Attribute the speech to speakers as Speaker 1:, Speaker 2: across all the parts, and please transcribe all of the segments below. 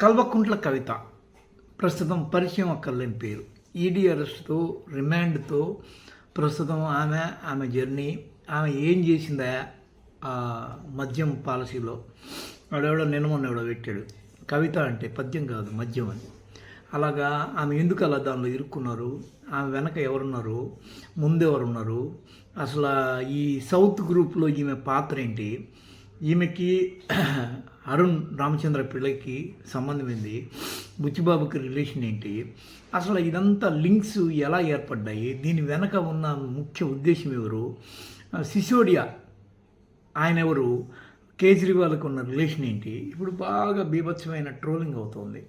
Speaker 1: కల్వకుంట్ల కవిత. ప్రస్తుతం పరిచయం అక్కర్లేని పేరు. ఈడీ అరెస్ట్తో రిమాండ్తో ప్రస్తుతం ఆమె ఆమె జర్నీ ఆమె ఏం చేసిందా ఆ మద్యం పాలసీలో? వాడెవడో నిన్నమొన్న ఎవడో పెట్టాడు. కవిత అంటే పద్యం కాదు మద్యం అని. అలాగా ఆమె ఎందుకు అలా దానిలో ఇరుక్కున్నారు? ఆమె వెనక ఎవరున్నారు? ముందెవరున్నారు అసలు ఈ సౌత్ గ్రూప్లో ఈమె పాత్ర ఏంటి? ఈమెకి అరుణ్ రామచంద్ర పిల్లకి సంబంధమైంది. బుచ్చిబాబుకి రిలేషన్ ఏంటి? అసలు ఇదంతా లింక్స్ ఎలా ఏర్పడ్డాయి? దీని వెనక ఉన్న ముఖ్య ఉద్దేశం ఎవరు? సిసోడియా ఆయన ఎవరు? కేజ్రీవాల్కి ఉన్న రిలేషన్ ఏంటి? ఇప్పుడు బాగా బీభత్సమైన ట్రోలింగ్ అవుతోంది.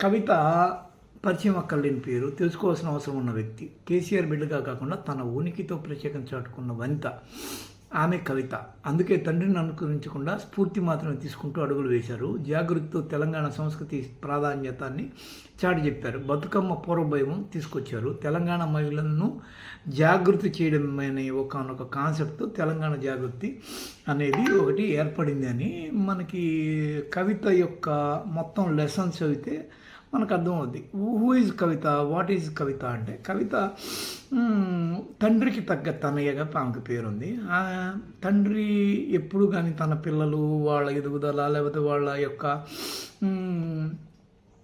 Speaker 1: కవిత పరిచయం అక్కర్లేని పేరు తెలుసుకోవాల్సిన అవసరం ఉన్న వ్యక్తి. కేసీఆర్ బిడ్డగా కాకుండా తన ఉనికితో ప్రత్యేకం చాటుకున్న వనిత. ఆమె కవిత. అందుకే తండ్రిని అనుకరించకుండా స్ఫూర్తి మాత్రమే తీసుకుంటూ అడుగులు వేశారు. జాగృతితో తెలంగాణ సంస్కృతి ప్రాధాన్యతాన్ని చాటి చెప్పారు. బతుకమ్మ పూర్వభయం తీసుకొచ్చారు. తెలంగాణ మహిళలను జాగృతి చేయడం అనే ఒకనొక కాన్సెప్ట్తో తెలంగాణ జాగృతి అనేది ఒకటి ఏర్పడింది అని మనకి కవిత యొక్క మొత్తం లెసన్స్ చదివితే మనకు అర్థమవుద్ది who is Kavitha? What is Kavitha అంటే కవిత తండ్రికి తగ్గ తనయ్యగా ఆమెకు పేరుంది. తండ్రి ఎప్పుడు కానీ తన పిల్లలు వాళ్ళ ఎదుగుదల లేకపోతే వాళ్ళ యొక్క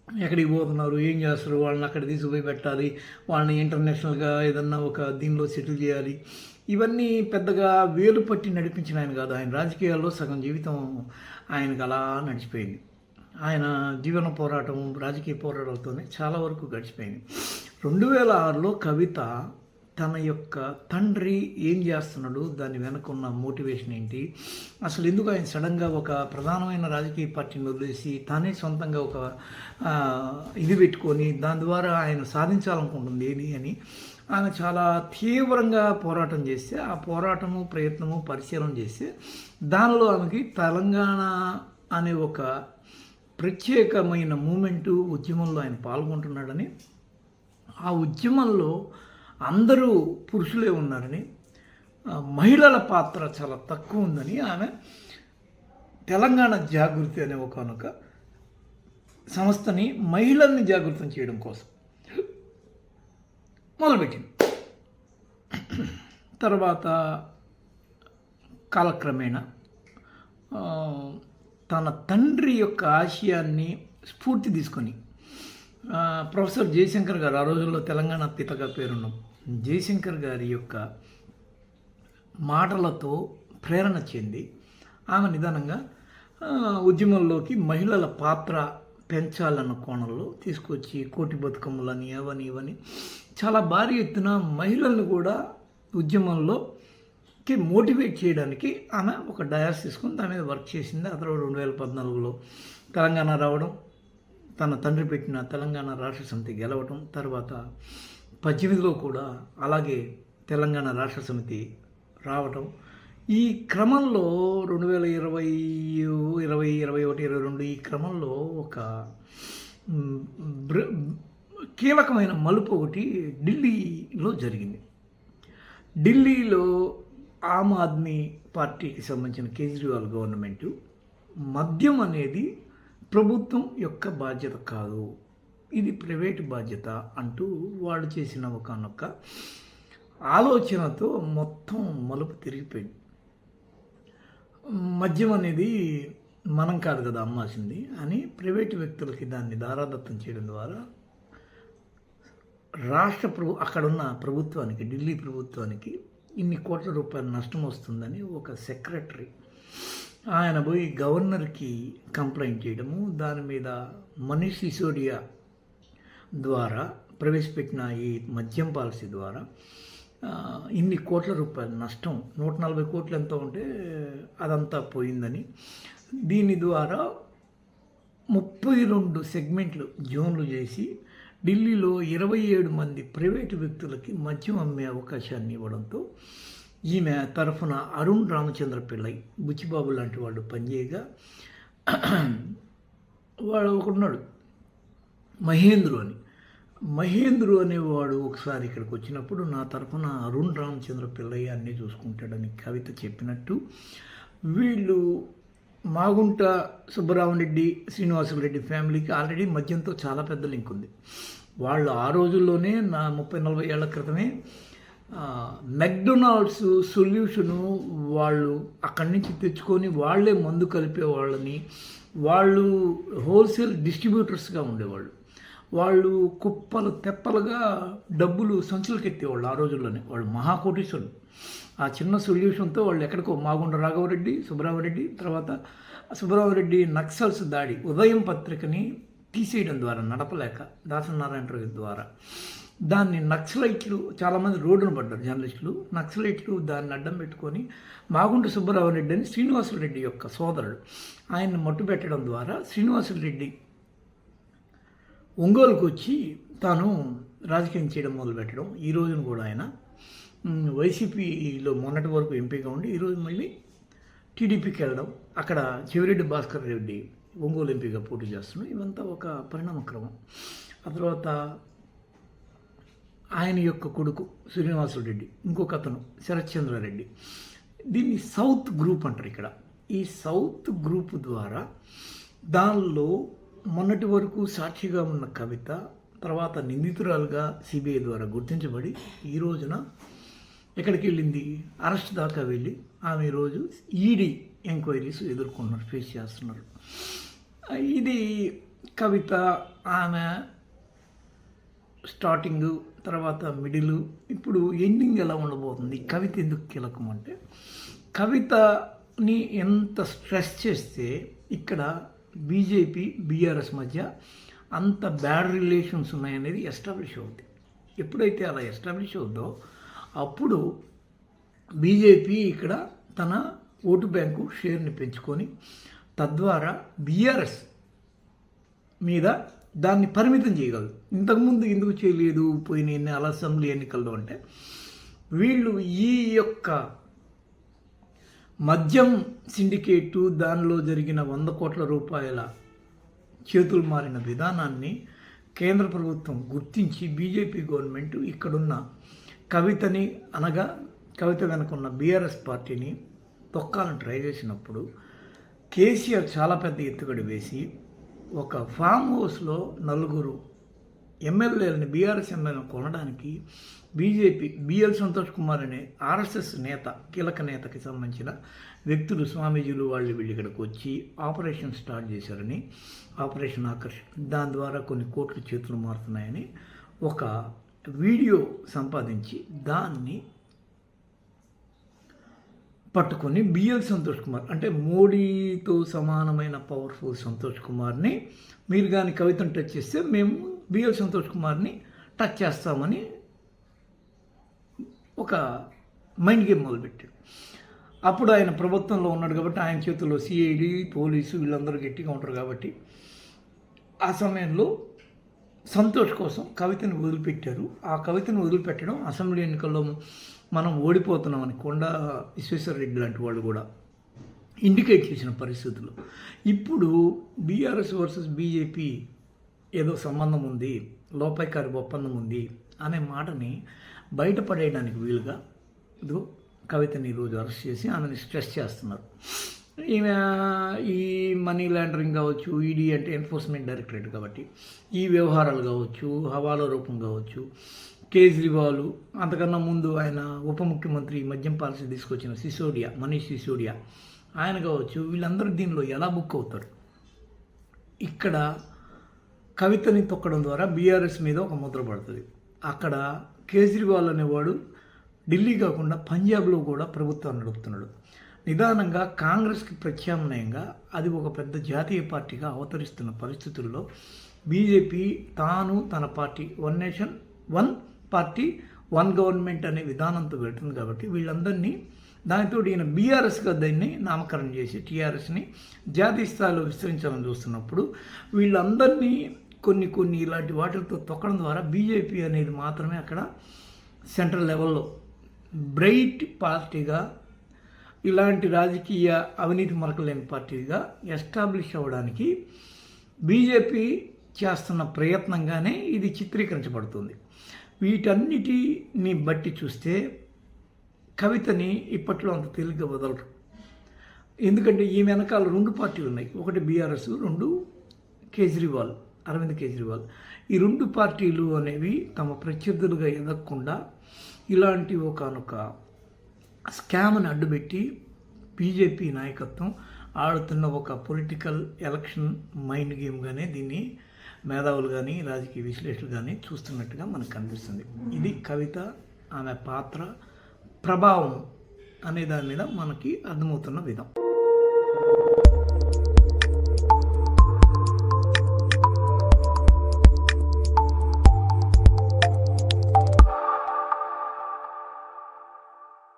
Speaker 1: ఎక్కడికి పోతున్నారు ఏం చేస్తారు వాళ్ళని అక్కడ తీసుకుపోయి పెట్టాలి వాళ్ళని ఇంటర్నేషనల్గా ఏదన్నా ఒక దీనిలో సెటిల్ చేయాలి. ఇవన్నీ పెద్దగా వేలు పట్టి నడిపించిన ఆయన కాదు. ఆయన రాజకీయాల్లో సగం జీవితం ఆయనకు అలా నడిచిపోయింది. ఆయన జీవన పోరాటం రాజకీయ పోరాటాలతోనే చాలా వరకు గడిచిపోయింది. రెండు వేల ఆరులో కవిత తన యొక్క తండ్రి ఏం చేస్తున్నాడు? దాని వెనక ఉన్న మోటివేషన్ ఏంటి? అసలు ఎందుకు ఆయన సడన్గా ఒక ప్రధానమైన రాజకీయ పార్టీని వదిలేసి తానే సొంతంగా ఒక ఇది పెట్టుకొని దాని ద్వారా ఆయన సాధించాలనుకుంటుంది ఏది అని ఆమె చాలా తీవ్రంగా పోరాటం చేస్తే ఆ పోరాటము ప్రయత్నము పరిశీలన చేస్తే దానిలో ఆమెకి తెలంగాణ అనే ఒక ప్రత్యేకమైన మూమెంటు ఉద్యమంలో ఆయన పాల్గొంటున్నాడని ఆ ఉద్యమంలో అందరూ పురుషులే ఉన్నారని మహిళల పాత్ర చాలా తక్కువ ఉందని ఆమె తెలంగాణ జాగృతి అనే ఒకనొక సంస్థని మహిళల్ని జాగృతం చేయడం కోసం మొదలుపెట్టింది. తర్వాత కాలక్రమేణా తన తండ్రి యొక్క ఆశయాన్ని స్ఫూర్తి తీసుకొని ప్రొఫెసర్ జయశంకర్ గారు ఆ రోజుల్లో తెలంగాణ పితగా పేరున్న జయశంకర్ గారి యొక్క మాటలతో ప్రేరణ చెంది ఆమె నిదానంగా ఉద్యమంలోకి మహిళల పాత్ర పెంచాలన్న కోణంలో తీసుకొచ్చి కోటి బతుకమ్మలని అవని ఇవని చాలా భారీ ఎత్తున మహిళలను కూడా ఉద్యమంలో కి మోటివేట్ చేయడానికి ఆమె ఒక డయాస్ తీసుకుని దాని మీద వర్క్ చేసింది. ఆ తర్వాత రెండు వేల పద్నాలుగులో తెలంగాణ రావడం తన తండ్రి పెట్టిన తెలంగాణ రాష్ట్ర సమితి గెలవటం తర్వాత పద్దెనిమిదిలో కూడా అలాగే తెలంగాణ రాష్ట్ర సమితి రావటం. ఈ క్రమంలో రెండు వేల ఇరవై ఇరవై ఇరవై ఒకటి ఇరవై రెండు ఈ క్రమంలో ఒక బ్ర- కీలకమైన మలుపు ఒకటి ఢిల్లీలో జరిగింది. ఢిల్లీలో ఆమ్ ఆద్మీ పార్టీకి సంబంధించిన కేజ్రీవాల్ గవర్నమెంట్ మద్యం అనేది ప్రభుత్వం యొక్క బాధ్యత కాదు. ఇది ప్రైవేట్ బాధ్యత అంటూ వాళ్ళు చేసిన ఒకనొక ఆలోచనతో మొత్తం మలుపు తిరిగిపోయింది. మద్యం అనేది మనం కాదు కదా అమ్మాల్సింది అని ప్రైవేటు వ్యక్తులకి దాన్ని దారాదత్తం చేయడం ద్వారా రాష్ట్ర ప్రభు అక్కడున్న ప్రభుత్వానికి ఢిల్లీ ప్రభుత్వానికి ఇన్ని కోట్ల రూపాయల నష్టం వస్తుందని ఒక సెక్రటరీ ఆయన పోయి గవర్నర్కి కంప్లైంట్ చేయడము దాని మీద మనీష్ సిసోడియా ద్వారా ప్రవేశపెట్టిన ఈ మద్యం పాలసీ ద్వారా ఇన్ని కోట్ల రూపాయల నష్టం నూట నలభై కోట్లు ఎంత ఉంటే అదంతా పోయిందని. దీని ద్వారా ముప్పై రెండు సెగ్మెంట్లు జోన్లు చేసి ఢిల్లీలో ఇరవై ఏడు మంది ప్రైవేటు వ్యక్తులకి మద్యం అమ్మే అవకాశాన్ని ఇవ్వడంతో ఈమె తరఫున అరుణ్ రామచంద్ర పిల్లై బుచ్చిబాబు లాంటి వాళ్ళు పనిచేయగా వాడు ఒకడున్నాడు మహేంద్రు అని. మహేంద్రు అనేవాడు ఒకసారి ఇక్కడికి వచ్చినప్పుడు నా తరఫున అరుణ్ రామచంద్ర పిల్లయ్య అన్నీ చూసుకుంటాడని కవిత చెప్పినట్టు వీళ్ళు మాగుంట సుబ్బరామరెడ్డి శ్రీనివాసరెడ్డి ఫ్యామిలీకి ఆల్రెడీ మద్యంతో చాలా పెద్ద లింక్ ఉంది. వాళ్ళు ఆ రోజుల్లోనే నా ముప్పై నలభై ఏళ్ళ క్రితమే మెక్డొనాల్డ్స్ సొల్యూషను వాళ్ళు అక్కడి నుంచి తెచ్చుకొని వాళ్ళే మందు కలిపే వాళ్ళని వాళ్ళు హోల్సేల్ డిస్ట్రిబ్యూటర్స్గా ఉండేవాళ్ళు. వాళ్ళు కుప్పలు తెప్పలుగా డబ్బులు సంచులకు ఎత్తేవాళ్ళు ఆ రోజుల్లోనే. వాళ్ళు మహాకోటీశ్వరులు. ఆ చిన్న సొల్యూషన్తో వాళ్ళు ఎక్కడికో మాగుండ రాఘవరెడ్డి సుబ్రహ్మరెడ్డి తర్వాత సుబ్రహ్మరెడ్డి నక్సల్స్ దాడి ఉదయం పత్రికని తీసేయడం ద్వారా నడపలేక దాసనారాయణరావు ద్వారా. దాన్ని నక్సలైట్లు చాలామంది రోడ్డున పడ్డారు జర్నలిస్టులు. నక్సలైట్లు దాన్ని అడ్డం పెట్టుకొని మాగుంట సుబ్బరామరెడ్డి అని శ్రీనివాసరెడ్డి యొక్క సోదరుడు. ఆయన్ని మట్టుపెట్టడం ద్వారా శ్రీనివాసులు రెడ్డి ఒంగోలుకు వచ్చి తాను రాజకీయం చేయడం మొదలుపెట్టడం. ఈ రోజున కూడా ఆయన వైసీపీలో మొన్నటి వరకు ఎంపీగా ఉండి ఈరోజు మళ్ళీ టీడీపీకి వెళ్ళడం. అక్కడ చెవిరెడ్డి భాస్కర్ రెడ్డి ఒంగోలు ఎంపీగా పోటీ చేస్తున్నాడు. ఇవంతా ఒక పరిణామ క్రమం. ఆ తర్వాత ఆయన యొక్క కొడుకు శ్రీనివాసరెడ్డి ఇంకొక అతను శరత్చంద్రారెడ్డి దీన్ని సౌత్ గ్రూప్ అంటారు ఇక్కడ. ఈ సౌత్ గ్రూప్ ద్వారా దానిలో మొన్నటి వరకు సాక్షిగా ఉన్న కవిత తర్వాత నిందితురాలుగా సిబిఐ ద్వారా గుర్తించబడి ఈ రోజున ఎక్కడికి వెళ్ళింది? అరెస్ట్ దాకా వెళ్ళి ఆమె ఈరోజు ఈడీ ఎంక్వైరీస్ ఎదుర్కొన్నారు ఫేస్ చేస్తున్నారు. ఇది కవిత ఆమె స్టార్టింగ్ తర్వాత మిడిల్ ఇప్పుడు ఎండింగ్ ఎలా ఉండబోతుంది? కవిత ఎందుకు కీలకం అంటే కవితని ఎంత స్ట్రెస్ చేస్తే ఇక్కడ బీజేపీ బీఆర్ఎస్ మధ్య అంత బ్యాడ్ రిలేషన్స్ ఉన్నాయనేది ఎస్టాబ్లిష్ అవుతుంది ఎప్పుడైతే అలా ఎస్టాబ్లిష్ అవుద్దో అప్పుడు బీజేపీ ఇక్కడ తన ఓటు బ్యాంకు షేర్ని పెంచుకొని తద్వారా బీఆర్ఎస్ మీద దాన్ని పరిమితం చేయగలదు. ఇంతకుముందు ఎందుకు చేయలేదు? పోయిన ఎన్ని అసెంబ్లీ ఎన్నికల్లో అంటే వీళ్ళు ఈ యొక్క మద్యం సిండికేటు దానిలో జరిగిన వంద కోట్ల రూపాయల చేతులు మారిన విధానాన్ని కేంద్ర ప్రభుత్వం గుర్తించి బీజేపీ గవర్నమెంట్ ఇక్కడున్న కవితని అనగా కవిత వెనుకున్న బీఆర్ఎస్ పార్టీని తొక్కాలని ట్రై చేసినప్పుడు కేసీఆర్ చాలా పెద్ద ఎత్తుగడి వేసి ఒక ఫామ్ హౌస్లో నలుగురు ఎమ్మెల్యేలని బీఆర్ఎస్ ఎమ్మెల్యేలను కొనడానికి బీజేపీ బిఎల్ సంతోష్ కుమార్ అనే ఆర్ఎస్ఎస్ నేత కీలక నేతకి సంబంధించిన వ్యక్తులు స్వామీజీలు వాళ్ళు వీళ్ళు ఇక్కడికి వచ్చి ఆపరేషన్ స్టార్ట్ చేశారని ఆపరేషన్ ఆకర్షణ. దాని ద్వారా కొన్ని కోట్లు చేతులు మారుతున్నాయని ఒక వీడియో సంపాదించి దాన్ని పట్టుకొని బిఎల్ సంతోష్ కుమార్ అంటే మోడీతో సమానమైన పవర్ఫుల్ సంతోష్ కుమార్ని మీరు కానీ కవితను టచ్ చేస్తే మేము బిఎల్ సంతోష్ కుమార్ని టచ్ చేస్తామని ఒక మైండ్ గేమ్ మొదలుపెట్టాడు. అప్పుడు ఆయన ప్రభుత్వంలో ఉన్నాడు కాబట్టి ఆయన చేతుల్లో సిఐడి పోలీసు వీళ్ళందరూ గట్టిగా ఉంటారు కాబట్టి ఆ సమయంలో సంతోష్ కోసం కవితను వదిలిపెట్టారు. ఆ కవితను వదిలిపెట్టడం అసెంబ్లీ ఎన్నికల్లో మనం ఓడిపోతున్నామని కొండ విశ్వేశ్వరరెడ్డి లాంటి వాళ్ళు కూడా ఇండికేట్ చేసిన పరిస్థితులు ఇప్పుడు బీఆర్ఎస్ వర్సెస్ బీజేపీ ఏదో సంబంధం ఉంది లోపాయికారి ఒప్పందం ఉంది అనే మాటని బయటపడేయడానికి వీలుగా ఇదిగో కవితని ఈరోజు అరెస్ట్ చేసి ఆమెని స్ట్రెస్ చేస్తున్నారు. ఈమె ఈ మనీ లాండరింగ్ కావచ్చు ఈడీ అంటే ఎన్ఫోర్స్మెంట్ డైరెక్టరేట్ కాబట్టి ఈ వ్యవహారాలు కావచ్చు హవాలా రూపం కావచ్చు కేజ్రీవాల్ అంతకన్నా ముందు ఆయన ఉప ముఖ్యమంత్రి మద్యం పాలసీ తీసుకొచ్చిన సిసోడియా మనీష్ సిసోడియా ఆయన కావచ్చు వీళ్ళందరూ దీనిలో ఎలా బుక్ అవుతారు? ఇక్కడ కవితని తొక్కడం ద్వారా బీఆర్ఎస్ మీద ఒక ముద్ర పడుతుంది. అక్కడ కేజ్రీవాల్ అనేవాడు ఢిల్లీ కాకుండా పంజాబ్లో కూడా ప్రభుత్వాన్ని నడుపుతున్నాడు. నిదానంగా కాంగ్రెస్కి ప్రత్యామ్నాయంగా అది ఒక పెద్ద జాతీయ పార్టీగా అవతరిస్తున్న పరిస్థితుల్లో బీజేపీ తాను తన party one nation one party one government అనే విధానంతో వెళ్తుంది కాబట్టి వీళ్ళందరినీ దానితో ఈయన బీఆర్ఎస్గా దాన్ని నామకరణం చేసి టీఆర్ఎస్ని జాతీయ స్థాయిలో విస్తరించాలని చూస్తున్నప్పుడు వీళ్ళందరినీ కొన్ని కొన్ని ఇలాంటి వాటితో తొక్కడం ద్వారా బీజేపీ అనేది మాత్రమే అక్కడ సెంట్రల్ లెవెల్లో బ్రైట్ పార్టీగా ఇలాంటి రాజకీయ అవినీతి మరకలేని పార్టీగా ఎస్టాబ్లిష్ అవ్వడానికి బీజేపీ చేస్తున్న ప్రయత్నంగానే ఇది చిత్రీకరించబడుతుంది. వీటన్నిటిని బట్టి చూస్తే కవితని ఇప్పట్లో అంత తేలిగ్గా వదలరు. ఎందుకంటే ఈ వెనకాల రెండు పార్టీలు ఉన్నాయి. ఒకటి బీఆర్ఎస్ రెండు కేజ్రీవాల్. అరవింద్ కేజ్రీవాల్. ఈ రెండు పార్టీలు అనేవి తమ ప్రత్యర్థులుగా ఎదగకుండా ఇలాంటి ఒకనొక స్కామ్ని అడ్డుపెట్టి బీజేపీ నాయకత్వం ఆడుతున్న ఒక పొలిటికల్ ఎలక్షన్ మైండ్ గేమ్గానే దీన్ని మేధావులు కానీ రాజకీయ విశ్లేషకులు కానీ చూస్తున్నట్టుగా మనకు కనిపిస్తుంది. ఇది కవిత ఆమె పాత్ర ప్రభావం అనే దాని మీద మనకి అర్థమవుతున్న విధం.